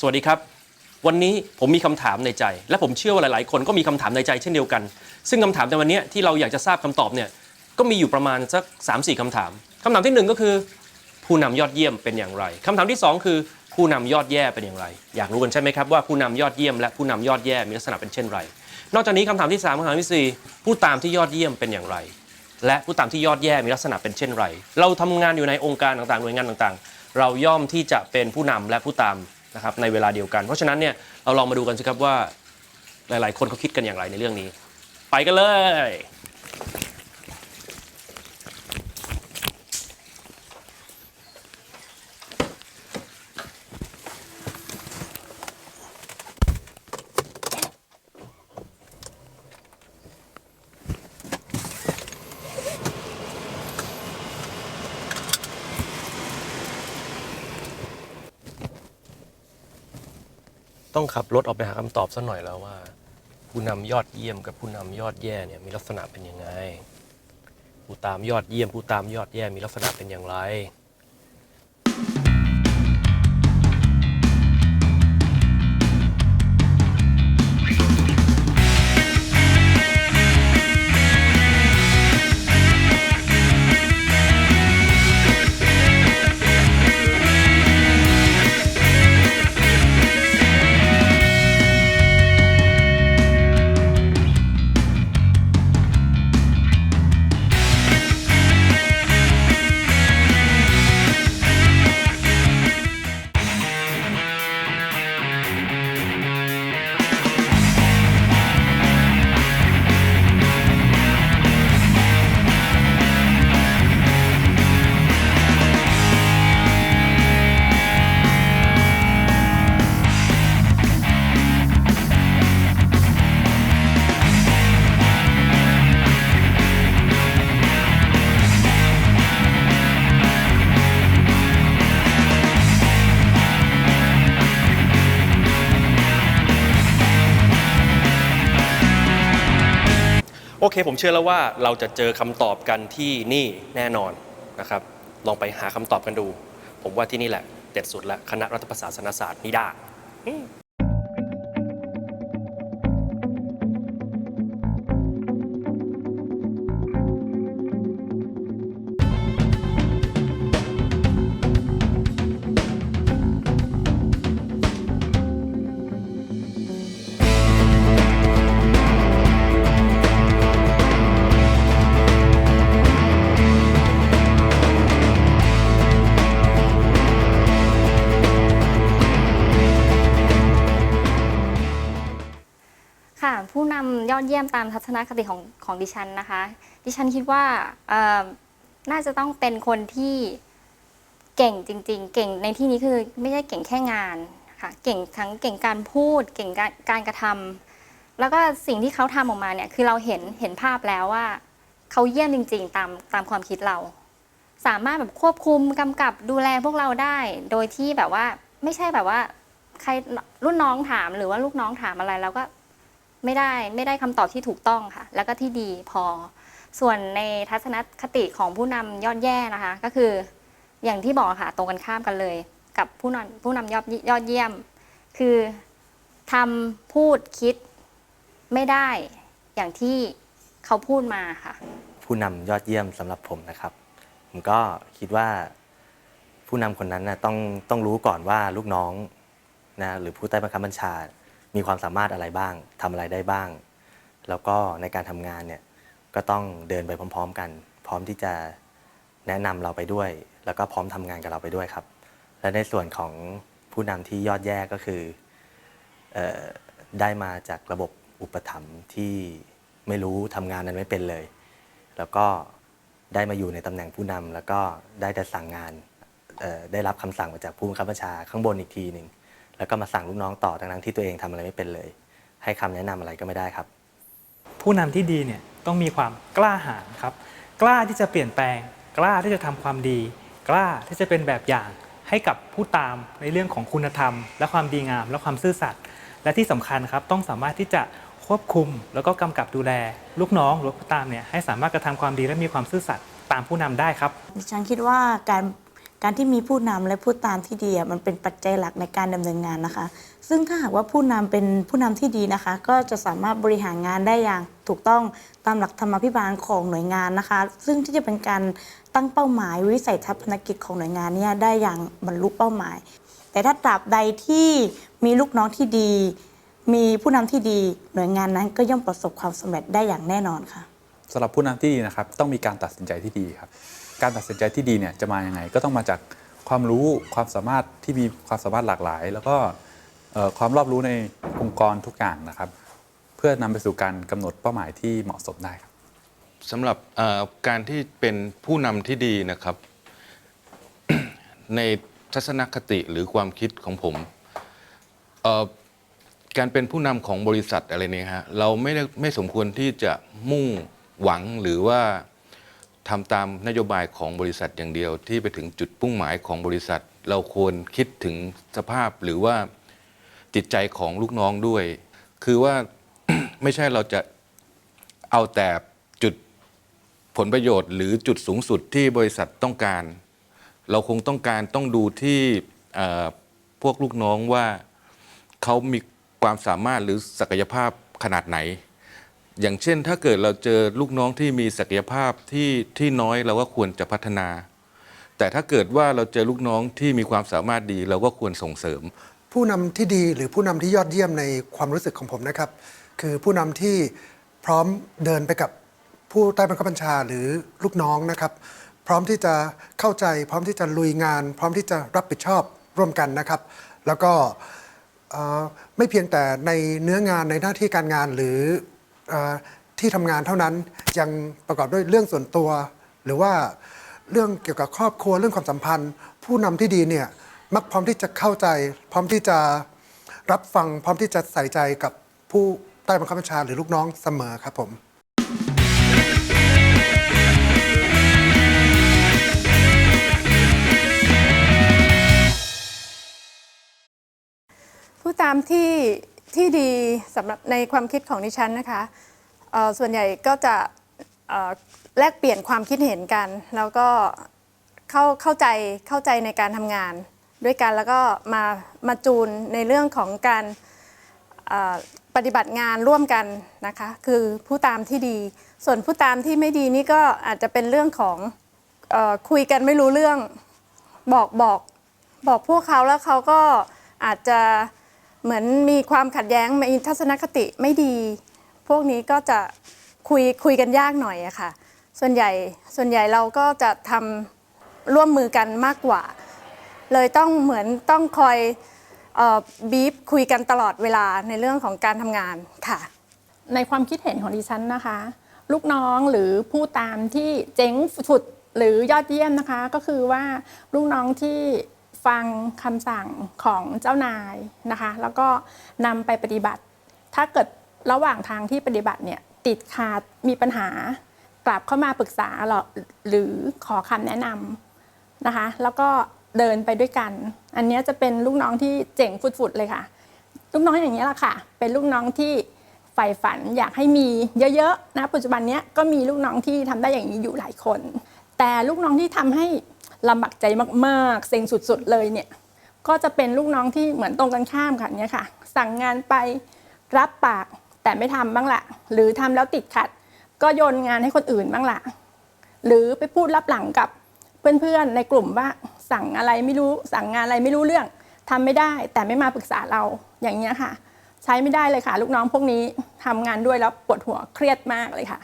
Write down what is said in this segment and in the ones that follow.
สวัสดีครับ วันนี้ผมมีคำถามในใจ และผมเชื่อว่าหลาย ๆ คนก็มีคำถามในใจเช่นเดียวกัน ซึ่งคำถามในวันนี้ที่เราอยากจะทราบคำตอบเนี่ยก็มีอยู่ประมาณสัก3 4คำถามคำถามที่หนึ่งก็คือ ผู้นำยอดเยี่ยมเป็นอย่างไรคำถามที่สองคือผู้นำยอดแย่เป็นอย่างไร อยากรู้กันใช่ไหมครับว่าผู้นำยอดเยี่ยมและผู้นำยอดแย่มีลักษณะเป็นเช่นไร นอกจากนี้คำถามที่สามคำถามที่สี่ผู้ตามที่ยอดเยี่ยมเป็นอย่างไร และผู้ตามที่ยอดแย่มีลักษณะเป็นเช่นไร เราทำงานอยู่ในองค์การต่างๆหน่วยงานต่างๆ เราย่อมที่จะเป็นผู้นำและผู้ตาม นะครับในเวลาเดียวกัน เพราะฉะนั้นเนี่ยเราลองมาดูกันสิครับว่าหลาย ๆ คนเขาคิดกันอย่างไรในเรื่องนี้ ไปกันเลย ต้องขับรถออกไปหาคำตอบสักหน่อยแล้วว่า ผู้นำยอดเยี่ยมกับผู้นำยอดแย่เนี่ยมีลักษณะเป็นยังไง ผู้ตามยอดเยี่ยม ผู้ตามยอดแย่มีลักษณะเป็นอย่างไร ผมเชื่อแล้วว่าเราจะเจอคำตอบกันที่นี่แน่นอนนะครับ ลองไปหาคำตอบกันดู ผมว่าที่นี่แหละเด็ดสุดละคณะรัฐประศาสนศาสตร์นิดา ตามทัศนคติของของดิฉันนะคะ ดิฉันคิดว่าน่าจะต้องเป็นคนที่เก่งจริง ๆ เก่งในที่นี้คือไม่ใช่เก่งแค่งานค่ะเก่งทั้งเก่งการพูด เก่งการการกระทำแล้วก็สิ่งที่เขาทำออกมาเนี่ยคือเราเห็นเห็นภาพแล้วว่าเขาเยี่ยมจริง ๆ ตามตามความคิดเรา สามารถแบบควบคุมกำกับดูแลพวกเราได้ โดยที่แบบว่าไม่ใช่แบบว่าใครรุ่นน้องถามหรือว่าลูกน้องถามอะไรเราก็ ไม่ได้ไม่ได้คำตอบที่ถูกต้องค่ะ แล้วก็ที่ดีพอ ส่วนในทัศนคติของผู้นำยอดแย่นะคะ ก็คืออย่างที่บอกค่ะตรงกันข้ามกันเลย กับผู้นำผู้นำยอดยอดเยี่ยม คือทำพูดคิดไม่ได้อย่างที่เขาพูดมาค่ะ ผู้นำยอดเยี่ยมสำหรับผมนะครับ ผมก็คิดว่า ผู้นำคนนั้นนะต้องต้องรู้ก่อนว่าลูกน้องนะหรือผู้ใต้บังคับบัญชา มีความสามารถอะไรบ้างทำอะไรได้บ้าง แล้วก็ในการทำงานเนี่ยก็ต้องเดินไปพร้อม ๆ กัน พร้อมที่จะแนะนำเราไปด้วย แล้วก็พร้อมทำงานกับเราไปด้วยครับ และในส่วนของผู้นำที่ยอดแย่ก็คือออได้มาจากระบบอุปถัมภ์ที่ไม่รู้ทำงานนั้นไม่เป็นเลย แล้วก็ได้มาอยู่ในตำแหน่งผู้นำแล้วก็ได้แต่สั่งงานได้รับคำสั่งมาจากผู้บังคับบัญชาข้างบนอีกทีหนึ่ง แล้วก็มาสั่งลูกน้องต่อทั้งๆที่ตัวเองทำอะไรไม่เป็นเลย ให้คำแนะนำอะไรก็ไม่ได้ครับ ผู้นำที่ดีเนี่ยต้องมีความกล้าหาญครับ กล้าที่จะเปลี่ยนแปลง กล้าที่จะทำความดี กล้าที่จะเป็นแบบอย่างให้กับผู้ตามในเรื่องของคุณธรรม และความดีงาม และความซื่อสัตย์และที่สำคัญครับต้องสามารถที่จะควบคุม แล้วก็กำกับดูแล ลูกน้องหรือผู้ตามเนี่ยให้สามารถกระทำความดีและมีความซื่อสัตย์ตามผู้นำได้ครับ ดิฉันคิดว่าการ การที่มีผู้นำและผู้ตามที่ดีอะมันเป็นปัจจัยหลักในการดำเนินงานนะคะ ซึ่งถ้าหากว่าผู้นำเป็นผู้นำที่ดีนะคะ ก็จะสามารถบริหารงานได้อย่างถูกต้องตามหลักธรรมาภิบาลของหน่วยงานนะคะ ซึ่งที่จะเป็นการตั้งเป้าหมายวิสัยทัศน์ภารกิจของหน่วยงานเนี่ยได้อย่างบรรลุเป้าหมาย แต่ถ้าตราบใดที่มีลูกน้องที่ดี มีผู้นำที่ดีหน่วยงานนั้นก็ย่อมประสบความสำเร็จได้อย่างแน่นอนค่ะสำหรับผู้นำที่ดีนะครับต้องมีการตัดสินใจที่ดีครับ การตัดสินใจที่ดีเนี่ยจะมาอย่างไง ก็ต้องมาจากความรู้ความสามารถที่มีความสามารถหลากหลาย แล้วก็ความรอบรู้ในองค์กรทุกอย่างนะครับ เพื่อนำไปสู่การกำหนดเป้าหมายที่เหมาะสมได้ครับสำหรับการที่เป็นผู้นำที่ดีนะครับ ในทัศนคติหรือความคิดของผมการเป็นผู้นำของบริษัทอะไรเนี่ยฮะเราไม่ได้ไม่สมควรที่จะมุ่งหวังหรือว่า ทำตามนโยบายของบริษัทอย่างเดียว ที่ไปถึงจุดมุ่งหมายของบริษัท เราควรคิดถึงสภาพหรือว่าจิตใจของลูกน้องด้วย คือว่า ไม่ใช่เราจะเอาแต่จุดผลประโยชน์หรือจุดสูงสุดที่บริษัทต้องการ เราคงต้องการต้องดูที่พวกลูกน้องว่าเขามีความสามารถหรือศักยภาพขนาดไหน อย่างเช่น ถ้าเกิดเราเจอลูกน้องที่มีศักยภาพที่ที่น้อยเราก็ควรจะพัฒนา แต่ถ้าเกิดว่าเราเจอลูกน้องที่มีความสามารถดีเราก็ควรส่งเสริม ผู้นำที่ดีหรือผู้นำที่ยอดเยี่ยมในความรู้สึกของผมนะครับ คือผู้นำที่พร้อมเดินไปกับผู้ใต้บังคับบัญชาหรือลูกน้องนะครับ พร้อมที่จะเข้าใจ พร้อมที่จะลุยงาน พร้อมที่จะรับผิดชอบร่วมกันนะครับ แล้วก็เอ่อไม่เพียงแต่ในเนื้องานในหน้าที่การงานหรือเออ ที่ทำงานเท่านั้นยังประกอบด้วยเรื่องส่วนตัว หรือว่าเรื่องเกี่ยวกับครอบครัวเรื่องความสัมพันธ์ ผู้นำที่ดีเนี่ยมักพร้อมที่จะเข้าใจ พร้อมที่จะรับฟังพร้อมที่จะใส่ใจกับผู้ใต้บังคับบัญชาหรือลูกน้องเสมอครับผมผู้ตามที่ ที่ดีสำหรับในความคิดของดิฉันนะคะเอ่อส่วนใหญ่ก็จะเอ่อแลกเปลี่ยนความคิดเห็นกัน แล้วก็เข้าเข้าใจเข้าใจในการทำงาน ด้วยกันแล้วก็มามาจูนในเรื่องของการเอ่อปฏิบัติงานร่วมกันนะคะคือผู้ตามที่ดี ส่วนผู้ตามที่ไม่ดีนี่ก็อาจจะเป็นเรื่องของเออคุยกันไม่รู้เรื่องบอกบอกบอกพวกเขาแล้วเขาก็อาจจะ เหมือนมีความขัดแย้งมีทัศนคติไม่ดี พวกนี้ก็จะคุยคุยกันยากหน่อยอะค่ะ ส่วนใหญ่ส่วนใหญ่เราก็จะทำร่วมมือกันมากกว่า เลยต้องเหมือนต้องคอยบีฟคุยกันตลอดเวลาในเรื่องของการทำงานค่ะ ในความคิดเห็นของดิฉันนะคะ ลูกน้องหรือผู้ตามที่เจ๋งสุดหรือยอดเยี่ยมนะคะ ก็คือว่าลูกน้องที่ ฟังคำสั่งของเจ้านายนะคะ แล้วก็นำไปปฏิบัติ ถ้าเกิดระหว่างทางที่ปฏิบัติเนี่ยติดขาดมีปัญหากลับเข้ามาปรึกษาหรอหรือขอคำแนะนำนะคะ แล้วก็เดินไปด้วยกัน อันนี้จะเป็นลูกน้องที่เจ๋งฟุดๆเลยค่ะ ลูกน้องอย่างนี้แหละค่ะ เป็นลูกน้องที่ใฝ่ฝันอยากให้มีเยอะๆนะปัจจุบันนี้ก็มีลูกน้องที่ทำได้อย่างนี้อยู่หลายคน แต่ลูกน้องที่ทำให้ ลำบากใจมากๆ เซ็งสุดๆเลยเนี่ย ก็จะเป็นลูกน้องที่เหมือนตรงกันข้ามค่ะเนี่ยค่ะ สั่งงานไปรับปากแต่ไม่ทำบ้างละหรือทำแล้วติดขัด ก็โยนงานให้คนอื่นบ้างละหรือไปพูดรับหลังกับเพื่อนๆในกลุ่มว่าสั่งอะไรไม่รู้สั่งงานอะไรไม่รู้เรื่องทำไม่ได้แต่ไม่มาปรึกษาเราอย่างเงี้ยค่ะ ใช้ไม่ได้เลยค่ะ ลูกน้องพวกนี้ทำงานด้วยแล้วปวดหัวเครียดมากเลยค่ะ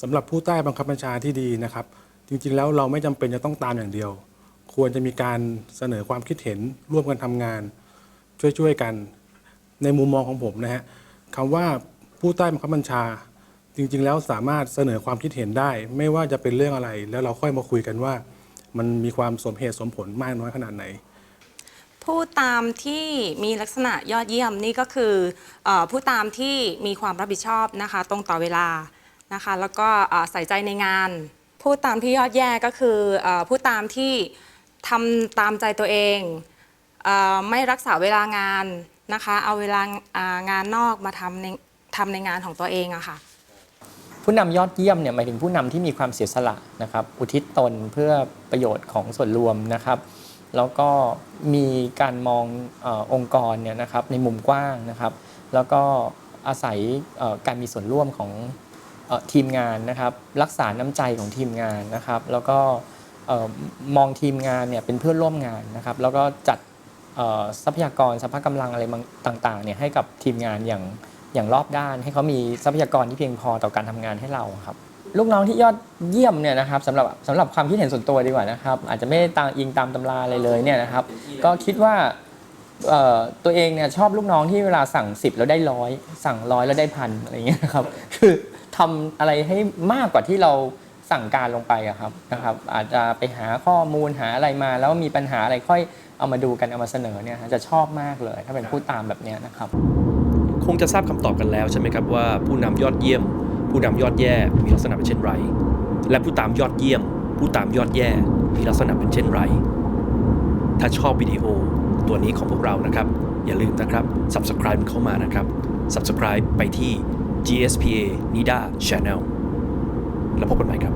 สำหรับผู้ใต้บังคับบัญชาที่ดีนะครับ จริงๆ แล้วเราไม่จำเป็นจะต้องตามอย่างเดียว ควรจะมีการเสนอความคิดเห็นร่วมกันทำงาน ช่วยๆกันในมุมมองของผมนะฮะคำว่าผู้ใต้บังคับบัญชา จริงๆ แล้วสามารถเสนอความคิดเห็นได้ ไม่ว่าจะเป็นเรื่องอะไร แล้วเราค่อยมาคุยกันว่า มันมีความสมเหตุสมผลมากน้อยขนาดไหน ผู้ตามที่มีลักษณะยอดเยี่ยมนี่ก็คือเออผู้ตามที่มีความรับผิดชอบนะคะ ตรงต่อเวลานะคะ แล้วก็เอ่อใส่ใจในงาน ผู้ตามที่ยอดแย่ก็คือเออผู้ตามที่ทำตามใจตัวเองอไม่รักษาเวลางานนะคะ เอาเวลางานนอกมาทำในทำในงานของตัวเองอะค่ะผู้นำยอดเยี่ยมเนี่ยหมายถึงผู้นำที่มีความเสียสละนะครับ อุทิศตนเพื่อประโยชน์ของส่วนรวมนะครับ แล้วก็มีการมองอองค์กรเนี่ยนะครับในมุมกว้างนะครับ แล้วก็อาศัยการมีส่วนร่วมของ ทีมงานนะครับรักษาน้ำใจของทีมงานนะครับแล้วก็มองทีมงานเนี่ยเป็นเพื่อนร่วมงานนะครับแล้วก็จัดทรัพยากรทรัพกำลังอะไรต่างๆเนี่ยให้กับทีมงานอย่างอย่างรอบด้าน ให้เขามีทรัพยากรที่เพียงพอต่อการทำงานให้เราครับลูกน้องที่ยอดเยี่ยมเนี่ยนะครับสำหรับสำหรับความคิดเห็นส่วนตัวดีกว่านะครับอาจจะไม่ได้ตามอิงตามตำราอะไรเลยเนี่ยนะครับก็คิดว่าตัวเองเนี่ยชอบลูกน้องที่เวลาสั่ง 10 แล้วได้ร้อยสั่งร้อยแล้วได้พันอะไรอย่างเงี้ยครับคือ ทำอะไรให้มากกว่าที่เราสั่งการลงไปอะครับนะครับ อาจจะไปหาข้อมูลหาอะไรมาแล้วมีปัญหาอะไรค่อยเอามาดูกันเอามาเสนอเนี่ยจะชอบมากเลย ถ้าเป็นผู้ตามแบบเนี้ยนะครับ คงจะทราบคำตอบกันแล้วใช่ไหมครับว่าผู้นำยอดเยี่ยม ผู้นำยอดแย่มีลักษณะเป็นเช่นไร และผู้ตามยอดเยี่ยม ผู้ตามยอดแย่มีลักษณะเป็นเช่นไร ถ้าชอบวิดีโอตัวนี้ของพวกเรานะครับ อย่าลืมนะครับ subscribe เข้ามานะครับ subscribe ไปที่ GSPA NIDA Channel แล้วพบกันใหม่ครับ